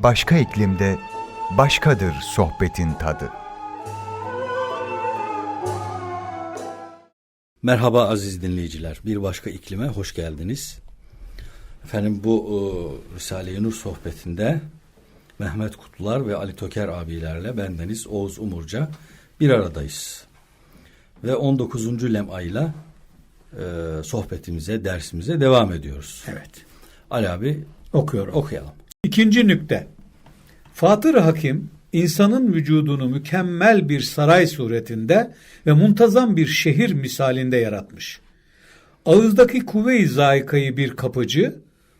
Bir başka iklimde başkadır sohbetin tadı. Merhaba aziz dinleyiciler. Bir başka iklime hoş geldiniz. Efendim bu e, Risale-i Nur sohbetinde Mehmet Kutlular ve Ali Töker abilerle bendeniz Oğuz Umurca bir aradayız. Ve 19. lemayla e, sohbetimize, dersimize devam ediyoruz. Evet. Ali abi Okuyorum. okuyalım. İkinci nükte. Fatır Hakim insanın vücudunu mükemmel bir saray suretinde ve muntazam bir şehir misalinde yaratmış. Ağızdaki kuvve-i zayikayı bir kapıcı,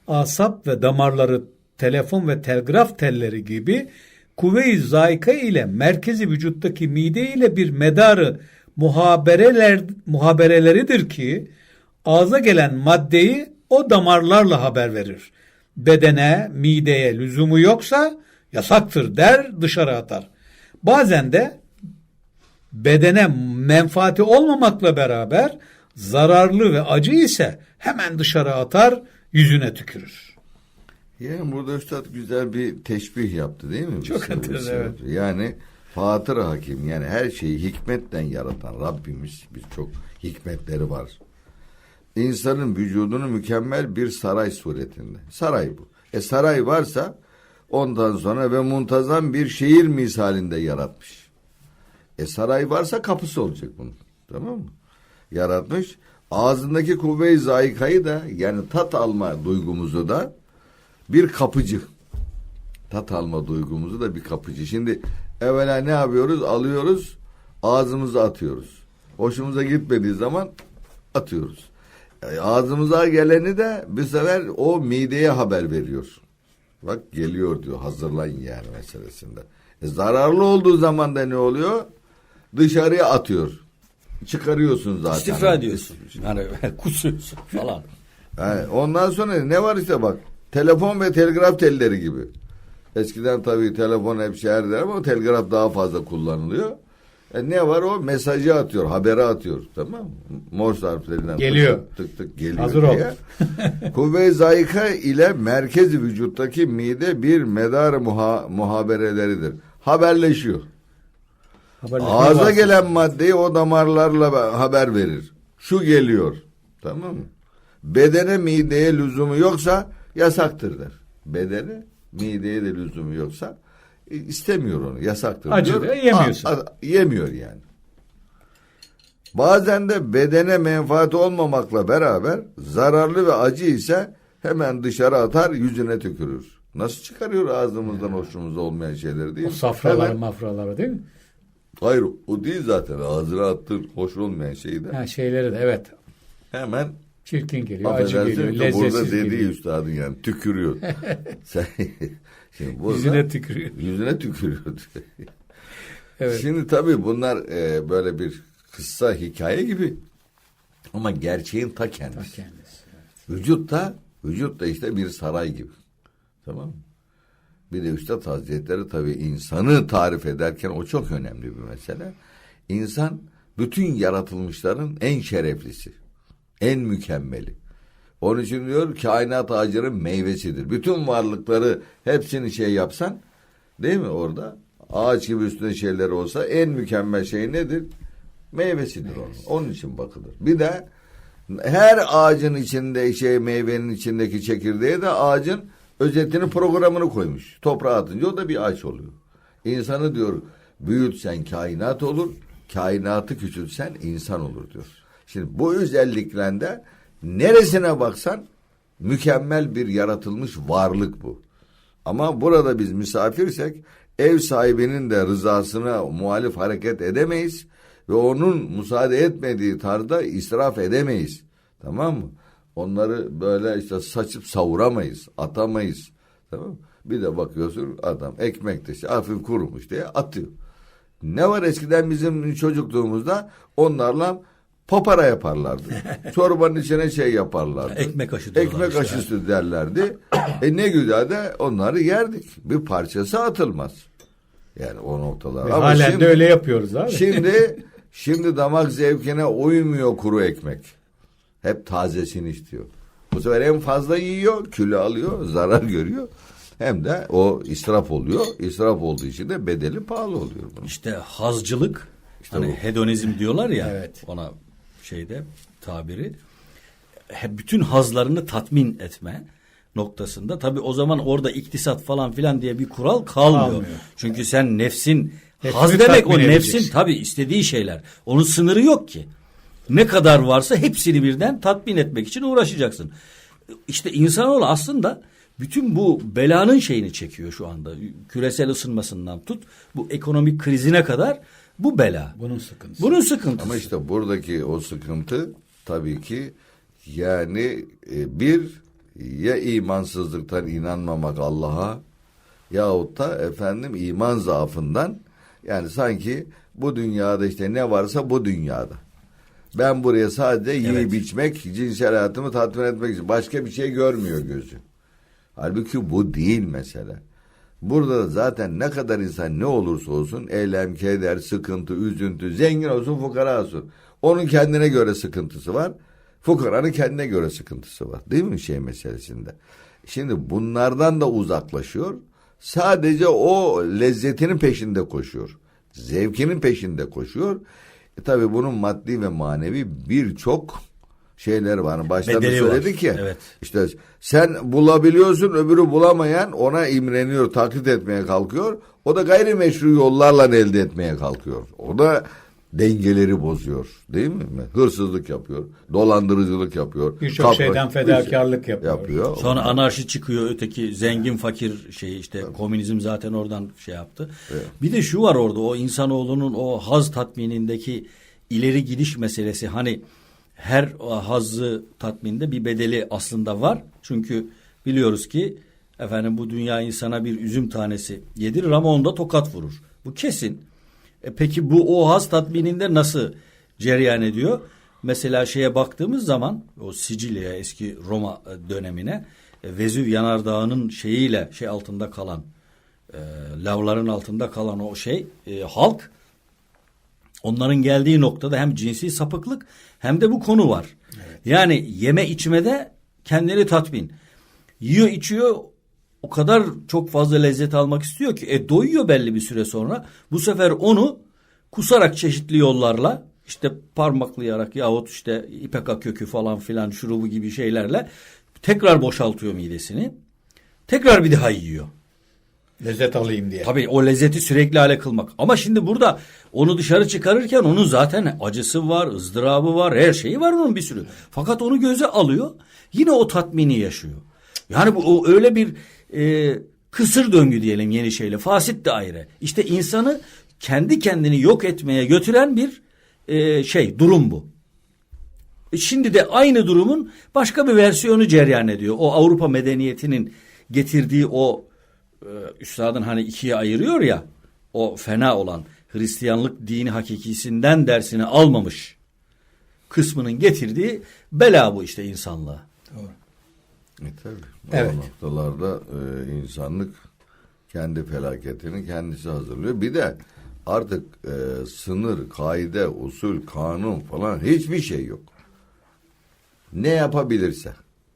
asap ve damarları telefon ve telgraf telleri gibi kuvve-i zayika ile merkezi vücuttaki mide ile bir medarı muhabereler, muhabereleridir ki ağza gelen maddeyi o damarlarla haber verir. Bedene, mideye lüzumu yoksa yasaktır der dışarı atar. Bazen de bedene menfaati olmamakla beraber zararlı ve acı ise hemen dışarı atar yüzüne tükürür. Yani burada Üstad güzel bir teşbih yaptı değil mi? Çok enteresan, evet. Yani Fatır Hakim yani her şeyi hikmetten yaratan Rabbimiz bir çok hikmetleri var. İnsanın vücudunu mükemmel bir saray suretinde. Saray bu. E saray varsa ondan sonra ve muntazam bir şehir misalinde yaratmış. E saray varsa kapısı olacak bunun. Tamam mı? Yaratmış. Ağzındaki kuvve-i zayikayı da yani tat alma duygumuzu da bir kapıcı. Tat alma duygumuzu da bir kapıcı. Şimdi evvela ne yapıyoruz? Alıyoruz, ağzımıza atıyoruz. Hoşumuza gitmediği zaman atıyoruz. E, ağzımıza geleni de bir sefer o mideye haber veriyor. Bak geliyor diyor hazırlayın yani meselesinde. E, zararlı olduğu zaman da ne oluyor? Dışarıya atıyor. Çıkarıyorsun zaten. İstifra ediyorsun. Yani kusuyorsun falan. Yani ondan sonra ne var işte bak. Telefon ve telgraf telleri gibi. Eskiden tabii telefon hep şehirde ama telgraf daha fazla kullanılıyor. E ne var o mesajı atıyor, haberi atıyor. Tamam mı? Morse harflerinden Geliyor. tık tık, tık geliyor. Hazır ol. diye. Kuvve-i zayika ile merkezi vücuttaki mide bir medar muha muhabereleridir. Haberleşiyor. Haberleşme Ağza gelen maddeyi o damarlarla haber verir. Şu geliyor. Tamam mı? Bedene mideye lüzumu yoksa yasaktır der. Bedene mideye de lüzumu yoksa istemiyor onu. Yasaktır Acı diyor. yemiyorsun. A- a- yemiyor yani. Bazen de bedene menfaati olmamakla beraber zararlı ve acı ise hemen dışarı atar yüzüne tükürür. Nasıl çıkarıyor ağzımızdan hoşumuza olmayan şeyleri değil O mi? safraları Hemen- mafraları değil mi? Hayır o değil zaten ağzına attığın hoş olmayan şeyi de Ha, şeyleri de evet. hemen Çirkin geliyor, acı geliyor, de burada lezzetsiz dediği geliyor. üstadın yani tükürüyor. Sen, şimdi burada, Yüzüne tükürüyor. Yüzüne tükürüyor. Evet. Şimdi tabii bunlar e, böyle bir kıssa hikaye gibi ama gerçeğin ta kendisi. Kendisi. Vücut da vücut da işte bir saray gibi. Tamam mı? Bir de Üstad Hazretleri tabii insanı tarif ederken o çok önemli bir mesele. İnsan bütün yaratılmışların en şereflisi, en mükemmeli. Onun için diyor kainat ağacının meyvesidir. Bütün varlıkları hepsini şey yapsan değil mi orada? Ağaç gibi üstünde şeyler olsa en mükemmel şey nedir? Meyvesidir onun. Onun için bakılır. Bir de her ağacın içinde şey meyvenin içindeki çekirdeğe de ağacın özetini programını koymuş. Toprağa atınca o da bir ağaç oluyor. İnsanı diyor büyütsen kainat olur, kainatı küçültsen insan olur diyor. Şimdi bu özelliklerinde neresine baksan mükemmel bir yaratılmış varlık bu. Ama burada biz misafirsek ev sahibinin de rızasına muhalif hareket edemeyiz ve onun müsaade etmediği tarzda israf edemeyiz. Tamam mı? Onları böyle işte saçıp savuramayız, atamayız. Tamam mı? Bir de bakıyorsun adam ekmek de hafif kurumuş diye atıyor. Ne var eskiden bizim çocukluğumuzda onlarla papara yaparlardı. Çorbanın içine şey yaparlardı. Ekmek aşı Ekmek işte. aşısı derlerdi. e ne güzel de onları yerdik. Bir parçası atılmaz. Yani o noktalar. Ve Ama halen şimdi, de öyle yapıyoruz abi. Şimdi şimdi damak zevkine uymuyor kuru ekmek. Hep tazesini istiyor. Bu sefer en fazla yiyor, kilo alıyor, zarar görüyor. hem de o israf oluyor. İsraf olduğu için de bedeli pahalı oluyor bunun. İşte hazcılık İşte hani bu. hedonizm diyorlar ya Evet. ona şeyde tabiri bütün hazlarını tatmin etme noktasında tabi o zaman orada iktisat falan filan diye bir kural kalmıyor. Kalmıyor. Çünkü sen nefsin Nefsini haz demek o nefsin tabi istediği şeyler. Onun sınırı yok ki. Ne kadar varsa hepsini birden tatmin etmek için uğraşacaksın. İşte insanoğlu aslında bütün bu belanın şeyini çekiyor şu anda. Küresel ısınmasından tut bu ekonomik krizine kadar bu bela. Bunun sıkıntısı. Bunun sıkıntısı. Ama işte buradaki o sıkıntı tabii ki yani e, bir ya imansızlıktan inanmamak Allah'a yahut da efendim iman zaafından yani sanki bu dünyada işte ne varsa bu dünyada. Ben buraya sadece yiyip Evet. içmek, cinsel hayatımı tatmin etmek için başka bir şey görmüyor gözü. Halbuki bu değil mesele. Burada da zaten ne kadar insan ne olursa olsun eylem, keder, sıkıntı, üzüntü, zengin olsun, fukara olsun. Onun kendine göre sıkıntısı var. Fukaranın kendine göre sıkıntısı var. Değil mi şey meselesinde? Şimdi bunlardan da uzaklaşıyor. Sadece o lezzetinin peşinde koşuyor. Zevkinin peşinde koşuyor. E tabi bunun maddi ve manevi birçok şeyler var. Hani Başta da Bedeli var. söyledi ki Evet. işte sen bulabiliyorsun öbürü bulamayan ona imreniyor, taklit etmeye kalkıyor. O da gayrimeşru yollarla elde etmeye kalkıyor. O da dengeleri bozuyor. Değil mi? Hırsızlık yapıyor, dolandırıcılık yapıyor. Birçok kapra- şeyden fedakarlık yapıyor. yapıyor. Sonra anarşi çıkıyor öteki zengin fakir şey işte komünizm zaten oradan şey yaptı. Bir de şu var orada o insanoğlunun o haz tatminindeki ileri gidiş meselesi hani her hazzı tatminde bir bedeli aslında var. Çünkü biliyoruz ki efendim bu dünya insana bir üzüm tanesi yedirir ama onda tokat vurur. Bu kesin. E peki bu o haz tatmininde nasıl cereyan ediyor? Mesela şeye baktığımız zaman o Sicilya eski Roma dönemine e, Vezüv yanardağının şeyiyle şey altında kalan e, lavların altında kalan o şey e, halk onların geldiği noktada hem cinsi sapıklık hem de bu konu var. Yani yeme içmede kendini tatmin. Yiyor içiyor o kadar çok fazla lezzet almak istiyor ki e doyuyor belli bir süre sonra. Bu sefer onu kusarak çeşitli yollarla işte parmaklayarak yahut işte ipeka kökü falan filan şurubu gibi şeylerle tekrar boşaltıyor midesini. Tekrar bir daha yiyor. Lezzet alayım diye. Tabii o lezzeti sürekli hale kılmak. Ama şimdi burada onu dışarı çıkarırken onun zaten acısı var, ızdırabı var, her şeyi var onun bir sürü. Fakat onu göze alıyor. Yine o tatmini yaşıyor. Yani bu o öyle bir e, kısır döngü diyelim yeni şeyle. Fasit daire. İşte insanı kendi kendini yok etmeye götüren bir e, şey, durum bu. E Şimdi de aynı durumun başka bir versiyonu cereyan ediyor. O Avrupa medeniyetinin getirdiği o üstadın hani ikiye ayırıyor ya o fena olan Hristiyanlık dini hakikisinden dersini almamış kısmının getirdiği bela bu işte insanlığa. E, tabii. Evet. O noktalarda e, insanlık kendi felaketini kendisi hazırlıyor. Bir de artık e, sınır, kaide, usul, kanun falan hiçbir şey yok. Ne yapabilirse,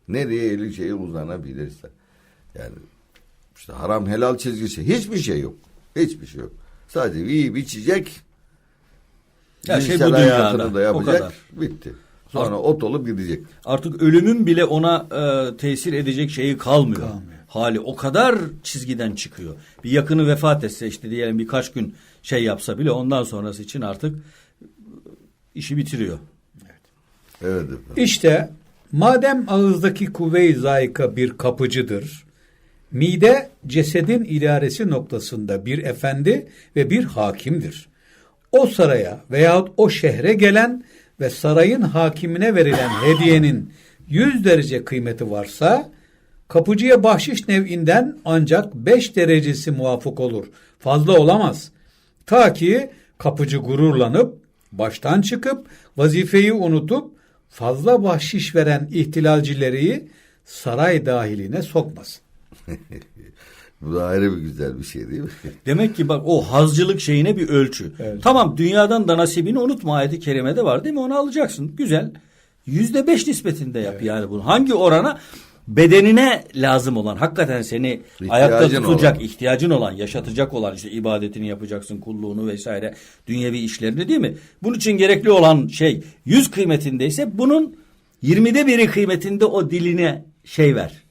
nereye eli şeyi uzanabilirse. Yani işte haram helal çizgisi hiçbir şey yok. Hiçbir şey yok. Sadece yiyip içecek. Her şey bu dünyada, da o yapacak. kadar. Bitti. Sonra ot olup gidecek. Artık ölümün bile ona e, tesir edecek şeyi kalmıyor. Kalmıyor. Hali o kadar çizgiden çıkıyor. Bir yakını vefat etse işte diyelim birkaç gün şey yapsa bile ondan sonrası için artık işi bitiriyor. Evet efendim. İşte madem ağızdaki kuvve-i zayika bir kapıcıdır, mide cesedin idaresi noktasında bir efendi ve bir hakimdir. O saraya veyahut o şehre gelen ve sarayın hakimine verilen hediyenin yüz derece kıymeti varsa, kapıcıya bahşiş nev'inden ancak beş derecesi muvafık olur. Fazla olamaz. Ta ki kapıcı gururlanıp, baştan çıkıp, vazifeyi unutup, fazla bahşiş veren ihtilalcileri saray dahiline sokmasın. Bu da ayrı bir güzel bir şey değil mi? Demek ki bak o hazcılık şeyine bir ölçü. Evet. Tamam dünyadan da nasibini unutma ayeti kerimede var değil mi? Onu alacaksın. Güzel. Yüzde beş nispetinde yap yani bunu. Hangi orana? bedenine lazım olan, hakikaten seni ayakta İhtiyacın tutacak, olan. ihtiyacın olan, yaşatacak olan işte ibadetini yapacaksın, kulluğunu vesaire, dünyevi işlerini değil mi? Bunun için gerekli olan şey 100 kıymetindeyse bunun 20'de biri kıymetinde o diline şey ver.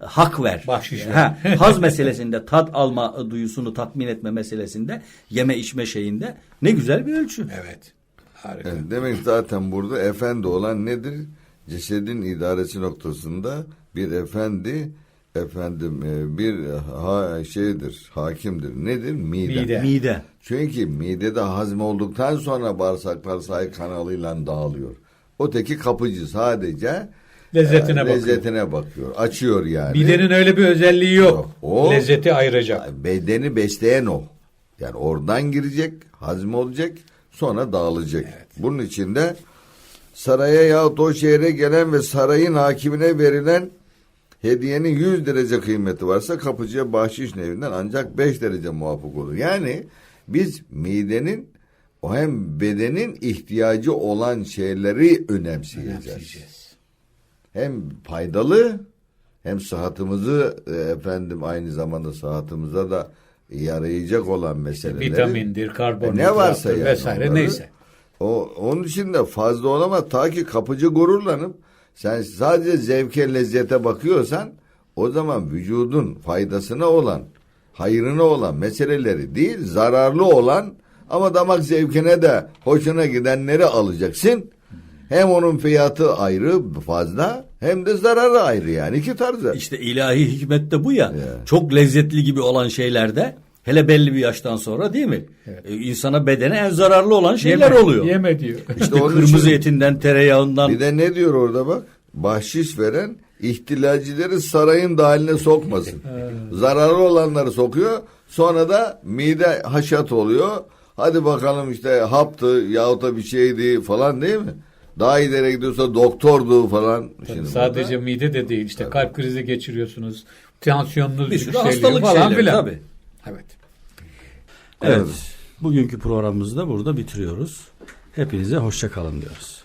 Hak ver. Bahşiş ver. Ha, haz meselesinde, tat alma duyusunu tatmin etme meselesinde, yeme içme şeyinde ne güzel bir ölçü. Evet. Harika. Evet, demek zaten burada efendi olan nedir? Cesedin idaresi noktasında bir efendi efendim e, bir ha, şeydir, hakimdir. Nedir? Mide. Mide. Mide. Çünkü midede hazm olduktan sonra bağırsaklar sahip kanalıyla dağılıyor. Öteki kapıcı sadece Lezzetine e, bakıyor. lezzetine bakıyor. Açıyor yani. Midenin öyle bir özelliği yok. Yok, o- Lezzeti ayıracak. bedeni besleyen o. Yani oradan girecek, hazm olacak, sonra dağılacak. Bunun için de saraya yahut o şehre gelen ve sarayın hakimine verilen hediyenin 100 derece kıymeti varsa kapıcıya bahşiş nevinden ancak 5 derece muvaffak olur. Yani biz midenin o hem bedenin ihtiyacı olan şeyleri önemseyeceğiz. Önemseyeceğiz. Hem faydalı hem sıhhatımızı e, efendim aynı zamanda sıhhatımıza da yarayacak olan meseleleri. Vitamindir, E, karbonhidrat ne varsa yani vesaire onları, neyse. O, onun için de fazla olamaz. Ta ki kapıcı gururlanıp sen sadece zevke lezzete bakıyorsan o zaman vücudun faydasına olan, hayrına olan meseleleri değil, zararlı olan ama damak zevkine de hoşuna gidenleri alacaksın. Hem onun fiyatı ayrı fazla hem de zararı ayrı yani iki tarzı. İşte ilahi hikmet de bu ya. Evet. Çok lezzetli gibi olan şeylerde hele belli bir yaştan sonra değil mi? Ee, insana bedene en zararlı olan şeyler Yeme, oluyor. Yeme diyor. İşte kırmızı için- etinden, tereyağından. Bir de ne diyor orada bak? Bahşiş veren ihtilalcileri sarayın dahiline sokmasın. Zararlı olanları sokuyor. Sonra da mide haşat oluyor. Hadi bakalım işte haptı yahut da bir şeydi falan değil mi? Daha ileri gidiyorsa doktordu falan. Şimdi Sadece burada- mide de değil işte kalp krizi geçiriyorsunuz. Tansiyonunuz bir hastalık falan şeyleri filan. tabii. Evet. Evet. Evet. Bugünkü programımızı da burada bitiriyoruz. Hepinize hoşça kalın diyoruz.